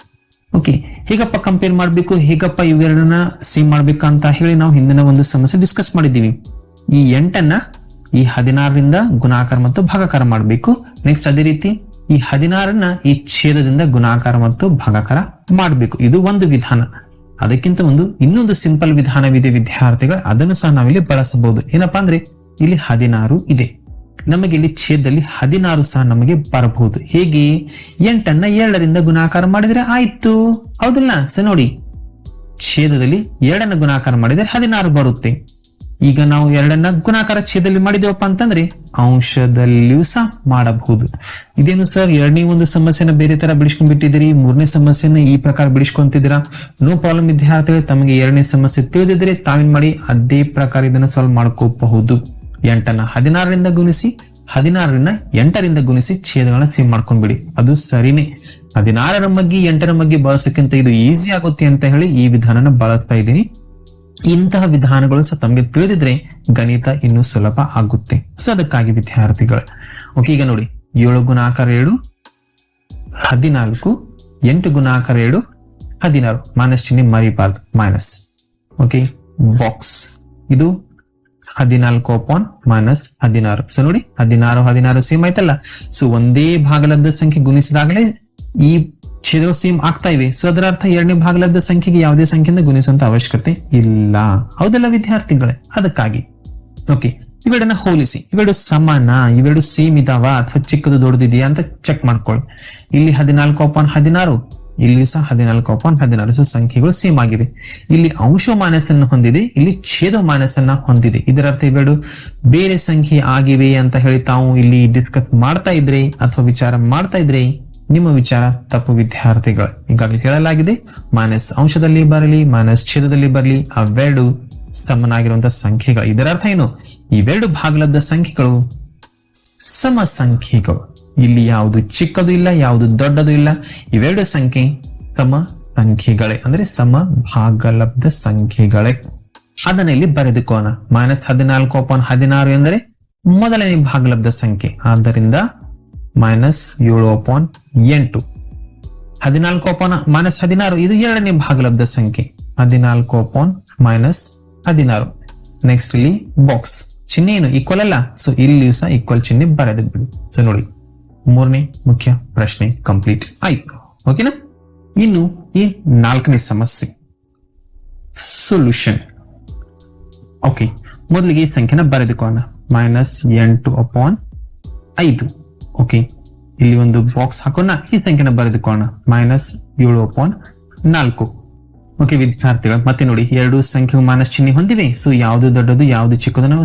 ಓಕೆ ಹೇಗಪ್ಪ ಕಂಪೇರ್ ಮಾಡಬೇಕು? ಹೇಗಪ್ಪ ಇವೆರಡನ್ನ ಸೇಮ್ ಅಂತ ಹೇಳಿ ನಾವು ಹಿಂದಿನ ಒಂದು ಸಮಸ್ಯೆ ಡಿಸ್ಕಸ್ ಮಾಡಿದ್ದೀವಿ. ಈ ಎಂಟನ್ನ ಈ ಹದಿನಾರರಿಂದ ಗುಣಾಕಾರ ಮತ್ತು ಭಾಗಾಕಾರ ಮಾಡಬೇಕು. ನೆಕ್ಸ್ಟ್ ಅದೇ ರೀತಿ, ಈ ಹದಿನಾರನ್ನ ಈ ಛೇದದಿಂದ ಗುಣಾಕಾರ ಮತ್ತು ಭಾಗಾಕಾರ ಮಾಡಬೇಕು. ಇದು ಒಂದು ವಿಧಾನ. ಅದಕ್ಕಿಂತ ಒಂದು ಇನ್ನೊಂದು ಸಿಂಪಲ್ ವಿಧಾನವಿದೆ ವಿದ್ಯಾರ್ಥಿಗಳು. ಅದನ್ನು ಸಹ ನಾವಿಲ್ಲಿ ಬಳಸಬಹುದು. ಏನಪ್ಪಾ ಅಂದ್ರೆ, ಇಲ್ಲಿ ಹದಿನಾರು ಇದೆ. ನಮಗೆ ಇಲ್ಲಿ ಛೇದದಲ್ಲಿ ಹದಿನಾರು ಸಹ ನಮಗೆ ಬರಬಹುದು. ಹೇಗೆ? ಎಂಟನ್ನ ಎರಡರಿಂದ ಗುಣಾಕಾರ ಮಾಡಿದ್ರೆ ಆಯ್ತು. ಹೌದಿಲ್ಲ? ಸೊ ನೋಡಿ, ಛೇದದಲ್ಲಿ ಎರಡನ್ನ ಗುಣಾಕಾರ ಮಾಡಿದ್ರೆ ಹದಿನಾರು ಬರುತ್ತೆ. ಈಗ ನಾವು ಎರಡನ್ನ ಗುಣಾಕಾರ ಛೇದದಲ್ಲಿ ಮಾಡಿದೇವಪ್ಪ ಅಂತಂದ್ರೆ ಅಂಶದಲ್ಲಿಯೂ ಸಹ ಮಾಡಬಹುದು. ಇದೇನು ಸರ್, ಎರಡನೇ ಒಂದು ಸಮಸ್ಯೆನ ಬೇರೆ ತರ ಬಿಡಿಸ್ಕೊಂಡ್ ಬಿಟ್ಟಿದ್ದೀರಿ ಮೂರನೇ ಸಮಸ್ಯೆನ ಈ ಪ್ರಕಾರ ಬಿಡಿಸ್ಕೊಂತಿದ್ದೀರಾ? ನೋ ಪ್ರಾಬ್ಲಮ್ ವಿದ್ಯಾರ್ಥಿಗಳು, ತಮಗೆ ಎರಡನೇ ಸಮಸ್ಯೆ ತಿಳಿದಿದ್ರೆ ತಾವೇನ್ ಮಾಡಿ ಅದೇ ಪ್ರಕಾರ ಇದನ್ನ ಸಾಲ್ವ್ ಮಾಡ್ಕೋಬಹುದು. ಎಂಟನ್ನ ಹದಿನಾರರಿಂದ ಗುಣಿಸಿ, ಹದಿನಾರರಿಂದ ಎಂಟರಿಂದ ಗುಣಿಸಿ ಛೇದಗಳನ್ನ ಸೇವ್ ಮಾಡ್ಕೊಂಡ್ಬಿಡಿ ಅದು ಸರಿನೇ. ಹದಿನಾರರ ಮಗ್ಗಿ ಎಂಟರ ಮಗ್ಗಿ ಬಳಸಕ್ಕಿಂತ ಇದು ಈಸಿ ಆಗುತ್ತೆ ಅಂತ ಹೇಳಿ ಈ ವಿಧಾನನ ಬಳಸ್ತಾ ಇದ್ದೀನಿ. ಇಂತಹ ವಿಧಾನಗಳು ಸಹ ತಮಗೆ ತಿಳಿದಿದ್ರೆ ಗಣಿತ ಇನ್ನೂ ಸುಲಭ ಆಗುತ್ತೆ. ಸೊ ಅದಕ್ಕಾಗಿ ವಿದ್ಯಾರ್ಥಿಗಳು ಓಕೆ ಈಗ ನೋಡಿ, ಏಳು ಗುಣಾಕಾರ ಏಳು, ಹದಿನಾಲ್ಕು, ಎಂಟು ಗುಣಾಕಾರ ಏಳು, ಹದಿನಾರು. ಮೈನಸ್ ಚಿಹ್ನೆ ಮರಿಬಾರ್ದು. ಮೈನಸ್ ಓಕೆ ಬಾಕ್ಸ್ ಇದು ಹದಿನಾಲ್ಕು ಅಪಾನ್ ಮೈನಸ್ ಹದಿನಾರು. ಸೊ ನೋಡಿ, ಹದಿನಾರು ಹದಿನಾರು ಸೇಮ್ ಆಯ್ತಲ್ಲ? ಸೊ ಒಂದೇ ಭಾಗಲಬ್ಧ ಸಂಖ್ಯೆ ಗುಣಿಸಿದಾಗಲೇ ಈ ಛೇದವು ಸೇಮ್ ಆಗ್ತಾ ಇವೆ. ಸೊ ಅದರ ಅರ್ಥ ಎರಡನೇ ಭಾಗಲಬ್ಧ ಸಂಖ್ಯೆಗೆ ಯಾವುದೇ ಸಂಖ್ಯೆಯಿಂದ ಗುಣಿಸುವಂತ ಅವಶ್ಯಕತೆ ಇಲ್ಲ. ಹೌದಲ್ಲ ವಿದ್ಯಾರ್ಥಿಗಳೇ? ಅದಕ್ಕಾಗಿ. ಓಕೆ ಇವೆರಡನ್ನ ಹೋಲಿಸಿ. ಇವೆರಡು ಸಮಾನ, ಇವೆರಡು ಸೇಮ್ ಇದಾವ ಅಥವಾ ಚಿಕ್ಕದು ದೊಡ್ಡದಿದೆಯಾ ಅಂತ ಚೆಕ್ ಮಾಡ್ಕೊಳ್ಳಿ. ಇಲ್ಲಿ ಹದಿನಾಲ್ಕು ಅಪಾನ್ ಹದಿನಾರು ಇಲ್ಲಿ ಸಹ ಹದಿನಾಲ್ಕು ಅಪಾನ್ ಹದಿನಾರು ಸಂಖ್ಯೆಗಳು ಸೇಮ್ ಆಗಿವೆ. ಇಲ್ಲಿ ಅಂಶ ಮಾನಸನ್ನು ಹೊಂದಿದೆ, ಇಲ್ಲಿ ಛೇದ ಮಾನಸನ್ನ ಹೊಂದಿದೆ. ಇದರ ಅರ್ಥ ಇವೆರಡು ಬೇರೆ ಸಂಖ್ಯೆ ಆಗಿವೆ ಅಂತ ಹೇಳಿ ತಾವು ಇಲ್ಲಿ ಡಿಸ್ಕಸ್ ಮಾಡ್ತಾ ಇದ್ರೆ ಅಥವಾ ವಿಚಾರ ಮಾಡ್ತಾ ಇದ್ರೆ ನಿಮ್ಮ ವಿಚಾರ ತಪ್ಪು ವಿದ್ಯಾರ್ಥಿಗಳು. ಈಗಾಗಲೇ ಹೇಳಲಾಗಿದೆ ಮೈನಸ್ ಅಂಶದಲ್ಲಿ ಬರಲಿ ಮೈನಸ್ ಛೇದದಲ್ಲಿ ಬರಲಿ, ಅವೆರಡು ಸಮನಾಗಿರುವಂತಹ ಸಂಖ್ಯೆಗಳು. ಇದರ ಅರ್ಥ ಏನು? ಇವೆರಡು ಭಾಗಲಬ್ಧ ಸಂಖ್ಯೆಗಳು, ಸಮ ಸಂಖ್ಯೆಗಳು. ಇಲ್ಲಿ ಯಾವುದು ಚಿಕ್ಕದು ಇಲ್ಲ, ಯಾವುದು ದೊಡ್ಡದು ಇಲ್ಲ. ಇವೆರಡು ಸಂಖ್ಯೆ ಸಮ ಸಂಖ್ಯೆಗಳೇ, ಅಂದ್ರೆ ಸಮ ಭಾಗಲಬ್ಧ ಸಂಖ್ಯೆಗಳೇ. ಅದನ್ನ ಇಲ್ಲಿ ಬರೆದುಕೋಣ. ಮೈನಸ್ ಹದಿನಾಲ್ಕು ಅಪಾನ್ ಹದಿನಾರು ಎಂದರೆ ಮೊದಲನೇ ಭಾಗಲಬ್ಧ ಸಂಖ್ಯೆ. ಆದ್ದರಿಂದ ಮೈನಸ್ ಏಳು ಅಪಾನ್ ಎಂಟು. ಹದಿನಾಲ್ಕು ಅಪಾನ್ ಮೈನಸ್ ಹದಿನಾರು, ಇದು ಎರಡನೇ ಭಾಗಲಬ್ಧ ಸಂಖ್ಯೆ. ಹದಿನಾಲ್ಕು ಅಪಾನ್ ಮೈನಸ್ ಹದಿನಾರು. ನೆಕ್ಸ್ಟ್ ಇಲ್ಲಿ ಬಾಕ್ಸ್ ಚಿಹ್ನೆ ಏನು? ಈಕ್ವಲ್ ಅಲ್ಲ? ಸೊ ಇಲ್ಲಿ ಸಹ ಈಕ್ವಲ್ ಚಿಹ್ನೆ ಬರೆದು ಬಿಡಿ. ಸೊ ನೋಡಿ. ಮೂರನೇ ಮುಖ್ಯ ಪ್ರಶ್ನೆ ಕಂಪ್ಲೀಟ್ ಆಯ್ತು. ಓಕೆನಾ ಇನ್ನು ಈ ನಾಲ್ಕನೇ ಸಮಸ್ಯೆ. ಸೊಲ್ಯೂಷನ್ ಓಕೆ ಮೊದಲಿಗೆ ಈ ಸಂಖ್ಯೆನ ಬರೆದುಕೋಣ ಮೈನಸ್ ಎಂಟು ಅಪಾನ್ ಐದು. ಓಕೆ ಇಲ್ಲಿ ಒಂದು ಬಾಕ್ಸ್ ಹಾಕೋಣ. ಈ ಸಂಖ್ಯೆನ ಬರೆದುಕೋಣ ಮೈನಸ್ ಏಳು ಅಪಾನ್ ನಾಲ್ಕು. ಓಕೆ ವಿದ್ಯಾರ್ಥಿಗಳು, ಮತ್ತೆ ನೋಡಿ, ಎರಡು ಸಂಖ್ಯೆ ಮೈನಸ್ ಚಿಹ್ನೆ ಹೊಂದಿವೆ. ಸೊ ಯಾವುದು ದೊಡ್ಡದು, ಯಾವುದು ಚಿಕ್ಕದನ್ನು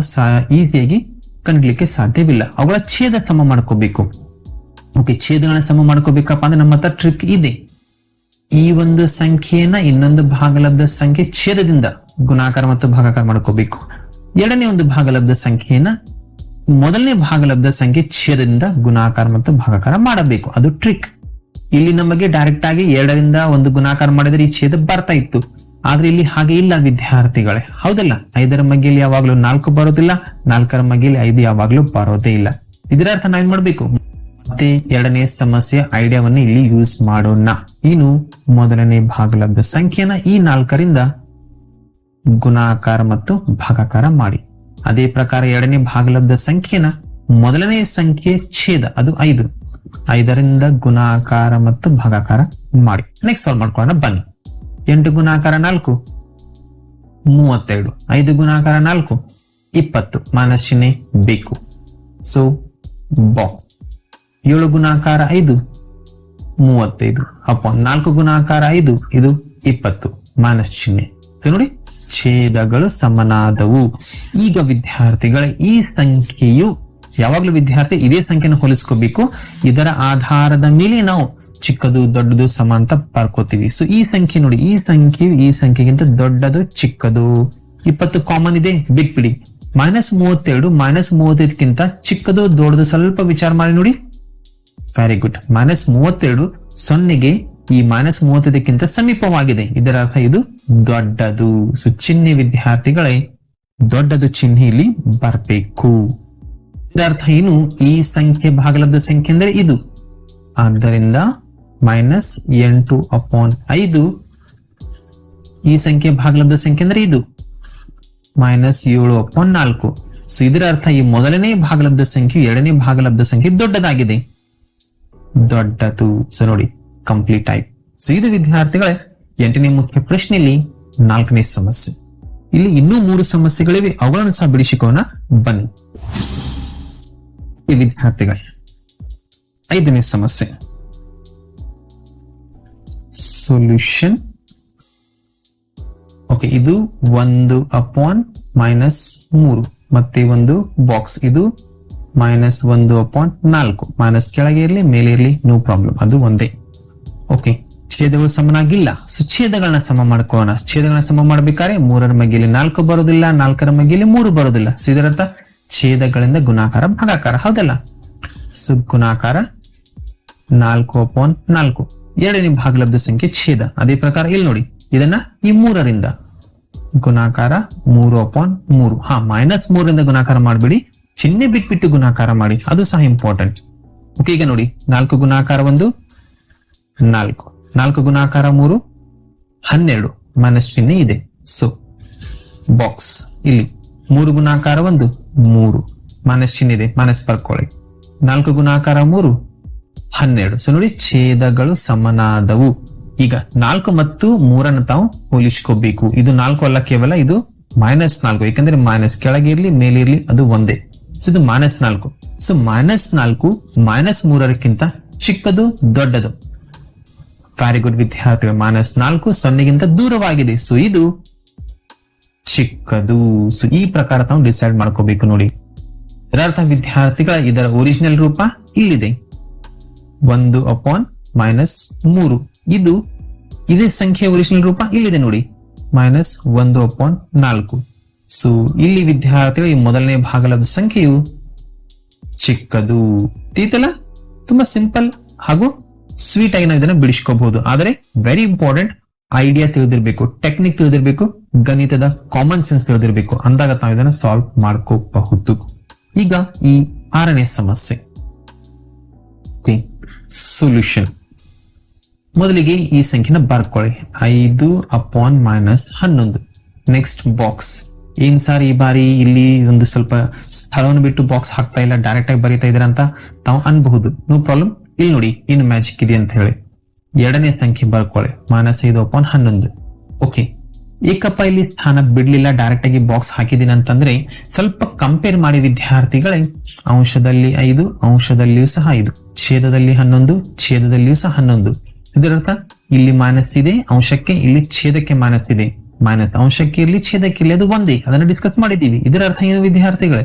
ಈಸಿಯಾಗಿ ಕಂಡ್ಲಿಕ್ಕೆ ಸಾಧ್ಯವಿಲ್ಲ. ಅವುಗಳ ಛೇದ ಸಮ ಮಾಡ್ಕೋಬೇಕು. ಓಕೆ, ಛೇದಗಳನ್ನ ಸಮ ಮಾಡ್ಕೋಬೇಕಪ್ಪ ಅಂದ್ರೆ ನಮ್ಮ ಹತ್ರ ಟ್ರಿಕ್ ಇದೆ. ಈ ಒಂದು ಸಂಖ್ಯೆಯನ್ನ ಇನ್ನೊಂದು ಭಾಗಲಬ್ಧ ಸಂಖ್ಯೆ ಛೇದದಿಂದ ಗುಣಾಕಾರ ಮತ್ತು ಭಾಗಾಕಾರ ಮಾಡ್ಕೋಬೇಕು. ಎರಡನೇ ಒಂದು ಭಾಗಲಬ್ಧ ಸಂಖ್ಯೆಯನ್ನ ಮೊದಲನೇ ಭಾಗಲಬ್ಧ ಸಂಖ್ಯೆ ಛೇದದಿಂದ ಗುಣಾಕಾರ ಮತ್ತು ಭಾಗಾಕಾರ ಮಾಡಬೇಕು. ಅದು ಟ್ರಿಕ್ ಇಲ್ಲಿ ನಮಗೆ ಡೈರೆಕ್ಟ್ ಆಗಿ ಎರಡರಿಂದ ಒಂದು ಗುಣಾಕಾರ ಮಾಡಿದ್ರೆ ಈ ಛೇದ ಬರ್ತಾ ಇತ್ತು. ಆದ್ರೆ ಇಲ್ಲಿ ಹಾಗೆ ಇಲ್ಲ ವಿದ್ಯಾರ್ಥಿಗಳೇ. ಹೌದಲ್ಲ? ಐದರ ಮಗ್ಗೆಯಲ್ಲಿ ಯಾವಾಗ್ಲೂ ನಾಲ್ಕು ಬರೋದಿಲ್ಲ, ನಾಲ್ಕರ ಮಗ್ಗೆಯಲ್ಲಿ ಐದು ಯಾವಾಗ್ಲೂ ಬರೋದೇ ಇಲ್ಲ. ಇದರ ಅರ್ಥ ನಾವೇನ್ ಮಾಡ್ಬೇಕು? ಮತ್ತೆ ಎರಡನೇ ಸಮಸ್ಯೆ ಐಡಿಯಾವನ್ನು ಇಲ್ಲಿ ಯೂಸ್ ಮಾಡೋಣ. ಇನ್ನು ಮೊದಲನೇ ಭಾಗಲಬ್ಧ ಸಂಖ್ಯೆನ ಈ ನಾಲ್ಕರಿಂದ ಗುಣಾಕಾರ ಮತ್ತು ಭಾಗಾಕಾರ ಮಾಡಿ. ಅದೇ ಪ್ರಕಾರ ಎರಡನೇ ಭಾಗಲಬ್ಧ ಸಂಖ್ಯೆನ ಮೊದಲನೇ ಸಂಖ್ಯೆ ಛೇದ, ಅದು ಐದು. ಐದರಿಂದ ಗುಣಾಕಾರ ಮತ್ತು ಭಾಗಾಕಾರ ಮಾಡಿ. ನೆಕ್ಸ್ಟ್ ಸಾಲ್ವ್ ಮಾಡ್ಕೊಳ್ಳೋಣ, ಬನ್ನಿ. ಎಂಟು ಗುಣಾಕಾರ ನಾಲ್ಕು, ಮೂವತ್ತೆರಡು. ಐದು ಗುಣಾಕಾರ ನಾಲ್ಕು, ಇಪ್ಪತ್ತು. ಮನಸ್ಸಿನೇ ಬೇಕು. ಸೊ ಬಾಕ್ಸ್ ಏಳು ಗುಣಾಕಾರ ಐದು, ಮೂವತ್ತೈದು. ಅಪ್ಪ, ನಾಲ್ಕು ಗುಣಾಕಾರ ಐದು, ಇದು ಇಪ್ಪತ್ತು. ಮೈನಸ್ ಚಿಹ್ನೆ. ನೋಡಿ, ಛೇದಗಳು ಸಮನಾದವು. ಈಗ ವಿದ್ಯಾರ್ಥಿಗಳ, ಈ ಸಂಖ್ಯೆಯು, ಯಾವಾಗ್ಲೂ ವಿದ್ಯಾರ್ಥಿ ಇದೇ ಸಂಖ್ಯೆನ ಹೋಲಿಸ್ಕೋಬೇಕು. ಇದರ ಆಧಾರದ ಮೇಲೆ ನಾವು ಚಿಕ್ಕದು, ದೊಡ್ಡದು, ಸಮ ಅಂತ ಬರ್ಕೋತೀವಿ. ಸೊ ಈ ಸಂಖ್ಯೆ ನೋಡಿ, ಈ ಸಂಖ್ಯೆಯು ಈ ಸಂಖ್ಯೆಗಿಂತ ದೊಡ್ಡದು, ಚಿಕ್ಕದು. ಇಪ್ಪತ್ತು ಕಾಮನ್ ಇದೆ, ಬಿಟ್ಬಿಡಿ. ಮೈನಸ್ ಮೂವತ್ತೆರಡು, ಮೈನಸ್ ಮೂವತ್ತೈದಕ್ಕಿಂತ ಚಿಕ್ಕದು, ದೊಡ್ಡದು ಸ್ವಲ್ಪ ವಿಚಾರ ಮಾಡಿ ನೋಡಿ. ವೆರಿ ಗುಡ್ ಮೈನಸ್ ಮೂವತ್ತೆರಡು ಸೊನ್ನೆಗೆ ಈ ಮೈನಸ್ ಮೂವತ್ತೈದಕ್ಕಿಂತ ಸಮೀಪವಾಗಿದೆ. ಇದರ ಅರ್ಥ ಇದು ದೊಡ್ಡದು. ಸೊ ಚಿಹ್ನೆ ವಿದ್ಯಾರ್ಥಿಗಳೇ, ದೊಡ್ಡದು ಚಿಹ್ನೆ ಇಲ್ಲಿ ಬರಬೇಕು. ಇದರ ಅರ್ಥ ಏನು? ಈ ಸಂಖ್ಯೆ ಭಾಗಲಬ್ಧ ಸಂಖ್ಯೆ ಅಂದ್ರೆ ಇದು. ಆದ್ದರಿಂದ ಮೈನಸ್ ಎಂಟು ಅಪಾನ್ ಐದು ಈ ಸಂಖ್ಯೆ ಭಾಗಲಬ್ಧ ಸಂಖ್ಯೆ ಅಂದ್ರೆ ಇದು. ಮೈನಸ್ ಏಳು ಅಪಾನ್ ನಾಲ್ಕು. ಸೊ ಇದರ ಅರ್ಥ ಈ ಮೊದಲನೇ ಭಾಗಲಬ್ಧ ಸಂಖ್ಯೆ, ಎರಡನೇ ಭಾಗಲಬ್ಧ ಸಂಖ್ಯೆ ದೊಡ್ಡದಾಗಿದೆ. ದೊಡ್ಡದು. ಸೊ ನೋಡಿ ಕಂಪ್ಲೀಟ್ ಆಯ್ತು. ಸೊ ಇದು ವಿದ್ಯಾರ್ಥಿಗಳೇ, ಎಂಟನೇ ಮುಖ್ಯ ಪ್ರಶ್ನೆಯಲ್ಲಿ ನಾಲ್ಕನೇ ಸಮಸ್ಯೆ. ಇಲ್ಲಿ ಇನ್ನೂ ಮೂರು ಸಮಸ್ಯೆಗಳಿವೆ ಅವುಗಳನ್ನು ಸಹ ಬಿಡಿಸಿಕೋಣ ಬನ್ನಿ. ಈ ವಿದ್ಯಾರ್ಥಿಗಳೇ, ಐದನೇ ಸಮಸ್ಯೆ. ಸೊಲ್ಯೂಷನ್ ಓಕೆ ಇದು ಒಂದು ಅಪಾನ್ ಮೈನಸ್ ಮೂರು. ಮತ್ತೆ ಒಂದು ಬಾಕ್ಸ್ ಇದು ಮೈನಸ್ ಒಂದು ಪಾಯಿಂಟ್ ನಾಲ್ಕು. ಮೈನಸ್ ಕೆಳಗೆ ಇರಲಿ, ಮೇಲೆ ಇರಲಿ ನೋ ಪ್ರಾಬ್ಲಮ್ ಅದು ಒಂದೇ. ಓಕೆ ಛೇದಗಳು ಸಮನಾಗಿಲ್ಲ. ಸೊ ಛೇದಗಳನ್ನ ಸಮ ಮಾಡ್ಕೊಳ್ಳೋಣ. ಛೇದಗಳನ್ನ ಸಮ ಮಾಡ್ಬೇಕಾದ್ರೆ ಮೂರರ ಮಗ್ಗಿಲಿ ನಾಲ್ಕು ಬರೋದಿಲ್ಲ, ನಾಲ್ಕರ ಮಗ್ಗಿಲಿ ಮೂರು ಬರೋದಿಲ್ಲ. ಸೊ ಇದರರ್ಥ ಛೇದಗಳಿಂದ ಗುಣಾಕಾರ, ಭಾಗಾಕಾರ. ಹೌದಲ್ಲ? ಸೊ ಗುಣಾಕಾರ ನಾಲ್ಕು ಅಪಾನ್ ನಾಲ್ಕು. ಎರಡನೇ ಭಾಗಲಬ್ಧ ಸಂಖ್ಯೆ ಛೇದ. ಅದೇ ಪ್ರಕಾರ ಇಲ್ಲಿ ನೋಡಿ. ಇದನ್ನ ಈ ಮೂರರಿಂದ ಗುಣಾಕಾರ ಮೂರು ಅಪಾನ್ ಮೂರು. ಹಾ ಮೈನಸ್ ಮೂರರಿಂದ ಗುಣಾಕಾರ ಮಾಡ್ಬಿಡಿ. ಚಿಹ್ನೆ ಬಿಟ್ಬಿಟ್ಟು ಗುಣಾಕಾರ ಮಾಡಿ, ಅದು ಸಹ ಇಂಪಾರ್ಟೆಂಟ್ ಓಕೆ ಈಗ ನೋಡಿ, ನಾಲ್ಕು ಗುಣಾಕಾರ ಒಂದು, ನಾಲ್ಕು. ನಾಲ್ಕು ಗುಣಾಕಾರ ಮೂರು, ಹನ್ನೆರಡು. ಮೈನಸ್ ಚಿಹ್ನೆ ಇದೆ. ಸೊ ಬಾಕ್ಸ್ ಇಲ್ಲಿ ಮೂರು ಗುಣಾಕಾರ ಒಂದು, ಮೂರು. ಮೈನಸ್ ಚಿಹ್ನೆ ಇದೆ, ಮೈನಸ್ ಬರ್ಕೊಳ್ಳಿ. ನಾಲ್ಕು ಗುಣಾಕಾರ ಮೂರು, ಹನ್ನೆರಡು. ಸೊ ನೋಡಿ, ಛೇದಗಳು ಸಮನಾದವು. ಈಗ ನಾಲ್ಕು ಮತ್ತು ಮೂರನ್ನು ತಾವು ಹೋಲಿಸ್ಕೋಬೇಕು. ಇದು ನಾಲ್ಕು ಅಲ್ಲ ಕೇವಲ, ಇದು ಮೈನಸ್ ನಾಲ್ಕು. ಯಾಕಂದ್ರೆ ಮೈನಸ್ ಕೆಳಗಿರ್ಲಿ ಮೇಲಿರ್ಲಿ ಅದು ಒಂದೇ. ಸೊ ಇದು ಮೈನಸ್ ನಾಲ್ಕು. ಸೊ ಮೈನಸ್ ನಾಲ್ಕು ಮೈನಸ್ ಮೂರಕ್ಕಿಂತ ಚಿಕ್ಕದು, ದೊಡ್ಡದು. ವೆರಿ ಗುಡ್ ವಿದ್ಯಾರ್ಥಿಗಳು ಮೈನಸ್ ನಾಲ್ಕು ಸೊನ್ನೆಗಿಂತ ದೂರವಾಗಿದೆ. ಸೊ ಇದು ಚಿಕ್ಕದು. ಸೊ ಈ ಪ್ರಕಾರ ತಾವು ಡಿಸೈಡ್ ಮಾಡ್ಕೋಬೇಕು ನೋಡಿ. ಇದರರ್ಥ ವಿದ್ಯಾರ್ಥಿಗಳ ಇದರ ಒರಿಜಿನಲ್ ರೂಪ ಇಲ್ಲಿದೆ. ಒಂದು ಅಪಾನ್ ಮೈನಸ್ ಮೂರು. ಇದು ಇದೇ ಸಂಖ್ಯೆಯ ಒರಿಜಿನಲ್ ರೂಪ ಇಲ್ಲಿದೆ ನೋಡಿ. ಮೈನಸ್ ಒಂದು ಅಪಾನ್ ನಾಲ್ಕು. ಸೊ ಇಲ್ಲಿ ವಿದ್ಯಾರ್ಥಿಗಳು ಈ ಮೊದಲನೇ ಭಾಗಲಬ್ಧ ಸಂಖ್ಯೆಯು ಚಿಕ್ಕದು. ತೀತಲ್ಲ ತುಂಬಾ ಸಿಂಪಲ್ ಹಾಗೂ ಸ್ವೀಟ್ ಆಗಿ ನಾವು ಇದನ್ನ ಬಿಡಿಸ್ಕೋಬಹುದು. ಆದರೆ ವೆರಿ ಇಂಪಾರ್ಟೆಂಟ್ ಐಡಿಯಾ ತಿಳಿದಿರ್ಬೇಕು ಟೆಕ್ನಿಕ್ ತಿಳಿದಿರ್ಬೇಕು, ಗಣಿತದ ಕಾಮನ್ ಸೆನ್ಸ್ ತಿಳಿದಿರ್ಬೇಕು. ಅಂದಾಗ ತಾವು ಇದನ್ನ ಸಾಲ್ವ್ ಮಾಡ್ಕೋಬಹುದು. ಈಗ ಈ ಆರನೇ ಸಮಸ್ಯೆ. ಸೊಲ್ಯೂಷನ್ ಮೊದಲಿಗೆ ಈ ಸಂಖ್ಯೆನ ಬರ್ಕೊಳ್ಳಿ. ಐದು ಅಪಾನ್ ಮೈನಸ್ ಹನ್ನೊಂದು. ನೆಕ್ಸ್ಟ್ ಬಾಕ್ಸ್ ಏನ್ ಸರ್ ಈ ಬಾರಿ ಇಲ್ಲಿ ಒಂದು ಸ್ವಲ್ಪ ಸ್ಥಳವನ್ನು ಬಿಟ್ಟು ಬಾಕ್ಸ್ ಹಾಕ್ತಾ ಇಲ್ಲ ಡೈರೆಕ್ಟ್ ಆಗಿ ಬರೀತಾ ಇದ್ರ ಅಂತ ತಾವು ಅನ್ಬಹುದು. ನೋ ಪ್ರಾಬ್ಲಮ್ ಇಲ್ಲಿ ನೋಡಿ, ಏನು ಮ್ಯಾಜಿಕ್ ಇದೆ ಅಂತ ಹೇಳಿ. ಎರಡನೇ ಸಂಖ್ಯೆ ಬರ್ಕೊಳ್ಳಿ. ಮೈನಸ್ ಐದು ಅಪಾನ್ ಹನ್ನೊಂದು. ಓಕೆ ಏಕಪ್ಪ, ಇಲ್ಲಿ ಸ್ಥಾನ ಬಿಡ್ಲಿಲ್ಲ ಡೈರೆಕ್ಟ್ ಆಗಿ ಬಾಕ್ಸ್ ಹಾಕಿದೀನಿ ಅಂತಂದ್ರೆ ಸ್ವಲ್ಪ ಕಂಪೇರ್ ಮಾಡಿ ವಿದ್ಯಾರ್ಥಿಗಳೇ, ಅಂಶದಲ್ಲಿ ಐದು, ಅಂಶದಲ್ಲಿಯೂ ಸಹ ಐದು. ಛೇದದಲ್ಲಿ ಹನ್ನೊಂದು, ಛೇದದಲ್ಲಿಯೂ ಸಹ ಹನ್ನೊಂದು. ಇದರರ್ಥ, ಇಲ್ಲಿ ಮೈನಸ್ ಇದೆ, ಅಂಶಕ್ಕೆ, ಇಲ್ಲಿ ಛೇದಕ್ಕೆ ಮೈನಸ್ ಇದೆ. ಮೈನಸ್ ಅಂಶಕ್ಕೆ ಇರಲಿ ಛೇದಕ್ಕೆ ಇರಲಿ ಅದು ಒಂದೇ. ಅದನ್ನ ಡಿಸ್ಕಸ್ ಮಾಡಿದ್ದೀವಿ. ಇದರ ಅರ್ಥ ಏನು ವಿದ್ಯಾರ್ಥಿಗಳೇ?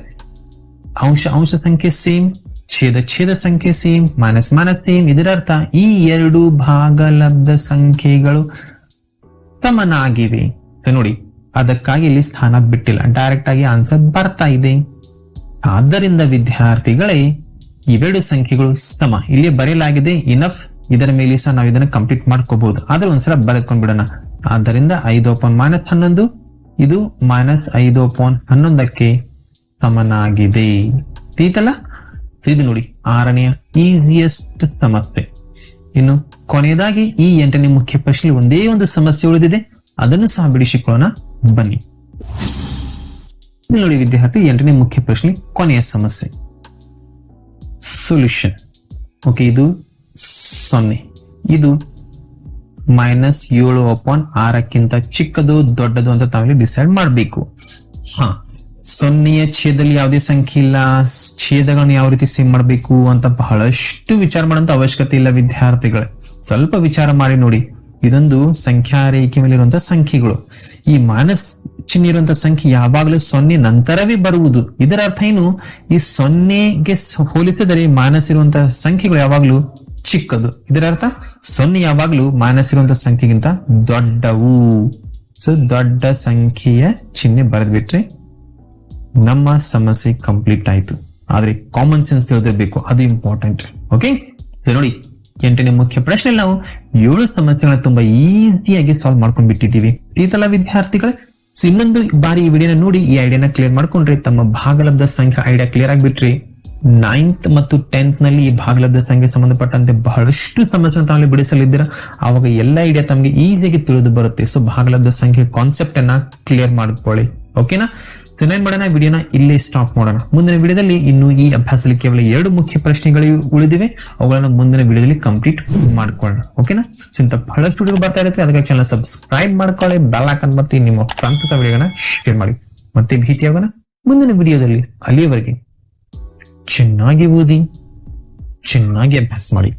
ಅಂಶ ಅಂಶ ಸಂಖ್ಯೆ ಸೇಮ್ ಛೇದ ಛೇದ ಸಂಖ್ಯೆ ಸೇಮ್ ಮೈನಸ್ ಮೈನಸ್ ಸೇಮ್ ಇದರ ಅರ್ಥ ಈ ಎರಡು ಭಾಗಲಬ್ಧ ಸಂಖ್ಯೆಗಳು ಸಮನಾಗಿವೆ. ನೋಡಿ, ಅದಕ್ಕಾಗಿ ಇಲ್ಲಿ ಸ್ಥಾನ ಬಿಟ್ಟಿಲ್ಲ. ಡೈರೆಕ್ಟ್ ಆಗಿ ಆನ್ಸರ್ ಬರ್ತಾ ಇದೆ. ಆದ್ದರಿಂದ ವಿದ್ಯಾರ್ಥಿಗಳೇ, ಇವೆರಡು ಸಂಖ್ಯೆಗಳು ಸಮ. ಇಲ್ಲಿ ಬರೆಯಲಾಗಿದೆ ಇನಫ್ ಇದರ ಮೇಲೆ ಸಹ ನಾವು ಇದನ್ನ ಕಂಪ್ಲೀಟ್ ಮಾಡ್ಕೋಬಹುದು. ಆದ್ರೆ ಒಂದ್ಸಲ ಬರೆದ್ಕೊಂಡ್ ಬಿಡೋಣ ಆದ್ದರಿಂದ ಐದು ಅಪಾನ್ ಮೈನಸ್ ಹನ್ನೊಂದು ಇದು ಮೈನಸ್ ಐದು ಪೋನ್ ಹನ್ನೊಂದಕ್ಕೆ ಸಮನಾಗಿದೆ. ತೀತಲ್ಲ ಇದು ನೋಡಿ. ಆರನೆಯ ಈಸಿಯೆಸ್ಟ್ ಸಮಸ್ಯೆ. ಇನ್ನು ಕೊನೆಯದಾಗಿ ಈ ಎಂಟನೇ ಮುಖ್ಯ ಪ್ರಶ್ನೆ ಒಂದೇ ಒಂದು ಸಮಸ್ಯೆ ಉಳಿದಿದೆ. ಅದನ್ನು ಸಹ ಬಿಡಿಸಿಕೊಳ್ಳೋಣ. ಬನ್ನಿ. ನೋಡಿ ವಿದ್ಯಾರ್ಥಿ, ಎಂಟನೇ ಮುಖ್ಯ ಪ್ರಶ್ನೆ, ಕೊನೆಯ ಸಮಸ್ಯೆ. ಸೊಲ್ಯೂಷನ್ ಓಕೆ ಇದು ಸೊನ್ನೆ. ಇದು ಮೈನಸ್ ಏಳು ಅಪಾನ್ ಆರಕ್ಕಿಂತ ಚಿಕ್ಕದು, ದೊಡ್ಡದು ಅಂತ ತಾವಿಲ್ಲಿ ಡಿಸೈಡ್ ಮಾಡಬೇಕು. ಹಾ. ಸೊನ್ನೆಯ ಛೇದಲ್ಲಿ ಯಾವುದೇ ಸಂಖ್ಯೆ ಇಲ್ಲ. ಛೇದಗಳನ್ನು ಯಾವ ರೀತಿ ಸೇವ್ ಮಾಡಬೇಕು ಅಂತ ಬಹಳಷ್ಟು ವಿಚಾರ ಮಾಡುವಂತ ಅವಶ್ಯಕತೆ ಇಲ್ಲ ವಿದ್ಯಾರ್ಥಿಗಳೇ. ಸ್ವಲ್ಪ ವಿಚಾರ ಮಾಡಿ ನೋಡಿ. ಇದೊಂದು ಸಂಖ್ಯಾ ರೇಖೆ ಮೇಲೆ ಸಂಖ್ಯೆಗಳು. ಈ ಮೈನಸ್ ಚಿಹ್ನೆ ಇರುವಂತಹ ಸಂಖ್ಯೆ ಯಾವಾಗಲೂ ಸೊನ್ನೆ ನಂತರವೇ ಬರುವುದು. ಇದರ ಅರ್ಥ ಏನು? ಈ ಸೊನ್ನೆಗೆ ಹೋಲಿಸಿದರೆ ಮೈನಸ್ ಇರುವಂತಹ ಸಂಖ್ಯೆಗಳು ಯಾವಾಗಲೂ ಚಿಕ್ಕದು. ಇದರ ಅರ್ಥ ಸೊನ್ನೆ ಯಾವಾಗ್ಲೂ ಮೈನಸ್ ಇರುವಂತಹ ಸಂಖ್ಯೆಗಿಂತ ದೊಡ್ಡವು. ಸೊ ದೊಡ್ಡ ಸಂಖ್ಯೆಯ ಚಿಹ್ನೆ ಬರೆದ್ಬಿಟ್ರೆ ನಮ್ಮ ಸಮಸ್ಯೆ ಕಂಪ್ಲೀಟ್ ಆಯ್ತು. ಆದ್ರೆ ಕಾಮನ್ ಸೆನ್ಸ್ ತಿಳಿದಿರ್ಬೇಕು ಅದು ಇಂಪಾರ್ಟೆಂಟ್ ಓಕೆ ನೋಡಿ ಎಂಟನೇ ಮುಖ್ಯ ಪ್ರಶ್ನೆ ನಾವು ಏಳು ಸಮಸ್ಯೆಗಳನ್ನ ತುಂಬಾ ಈಸಿಯಾಗಿ ಸಾಲ್ವ್ ಮಾಡ್ಕೊಂಡ್ ಬಿಟ್ಟಿದ್ದೀವಿ. ಈ ವಿದ್ಯಾರ್ಥಿಗಳೇ So, ಇನ್ನೊಂದು ಬಾರಿ ಈ ವಿಡಿಯೋನ ನೋಡಿ ಈ ಐಡಿಯಾನ ಕ್ಲಿಯರ್ ಮಾಡ್ಕೊಂಡ್ರೆ ತಮ್ಮ ಭಾಗಲಬ್ಧ ಸಂಖ್ಯೆ ಐಡಿಯಾ ಕ್ಲಿಯರ್ ಆಗಿಬಿಟ್ರಿ ನೈನ್ತ್ ಮತ್ತು ಟೆಂತ್ನಲ್ಲಿ ಈ ಭಾಗಲಬ್ಧ ಸಂಖ್ಯೆ ಸಂಬಂಧಪಟ್ಟಂತೆ ಬಹಳಷ್ಟು ಸಮಸ್ಯೆ ತಾವು ಬಿಡಿಸಲಿದ್ದೀರಾ? ಆವಾಗ ಎಲ್ಲ ಐಡಿಯಾ ತಮಗೆ ಈಸಿಯಾಗಿ ತಿಳಿದು ಬರುತ್ತೆ. ಸೊ ಭಾಗಲಬ್ಧ ಸಂಖ್ಯೆ ಕಾನ್ಸೆಪ್ಟ್ ಅನ್ನ ಕ್ಲಿಯರ್ ಮಾಡ್ಕೊಳ್ಳಿ. ಓಕೆನಾ ಸೊ ಏನ್ ಮಾಡೋಣ? ವಿಡಿಯೋನ ಇಲ್ಲಿ ಸ್ಟಾಪ್ ಮಾಡೋಣ. ಮುಂದಿನ ವಿಡಿಯೋದಲ್ಲಿ ಇನ್ನು ಈ ಅಭ್ಯಾಸದಲ್ಲಿ ಕೇವಲ ಎರಡು ಮುಖ್ಯ ಪ್ರಶ್ನೆಗಳು ಉಳಿದಿವೆ. ಅವುಗಳನ್ನ ಮುಂದಿನ ವಿಡಿಯೋದಲ್ಲಿ ಕಂಪ್ಲೀಟ್ ಮಾಡ್ಕೊಳ್ಳೋಣ. ಓಕೆನಾ ಸೊ ಇಂಥ ಬಹಳಷ್ಟು ವಿಡಿಯೋ ಬರ್ತಾ ಇರುತ್ತೆ. ಅದಕ್ಕೆ ಚಾನಲ್ ಸಬ್ಸ್ಕ್ರೈಬ್ ಮಾಡ್ಕೊಳ್ಳಿ. ಬೆಲ್ ಹಾಕನ್ ಮತ್ತೆ ನಿಮ್ಮ ಸಂತತ ವಿಡಿಯೋನ ಶೇರ್ ಮಾಡಿ. ಮತ್ತೆ ಭೇಟಿಯಾಗೋಣ ಮುಂದಿನ ವಿಡಿಯೋದಲ್ಲಿ ಅಲ್ಲಿಯವರೆಗೆ ಚೆನ್ನಾಗಿ ಓದಿ ಚೆನ್ನಾಗಿ ಅಭ್ಯಾಸ ಮಾಡಿ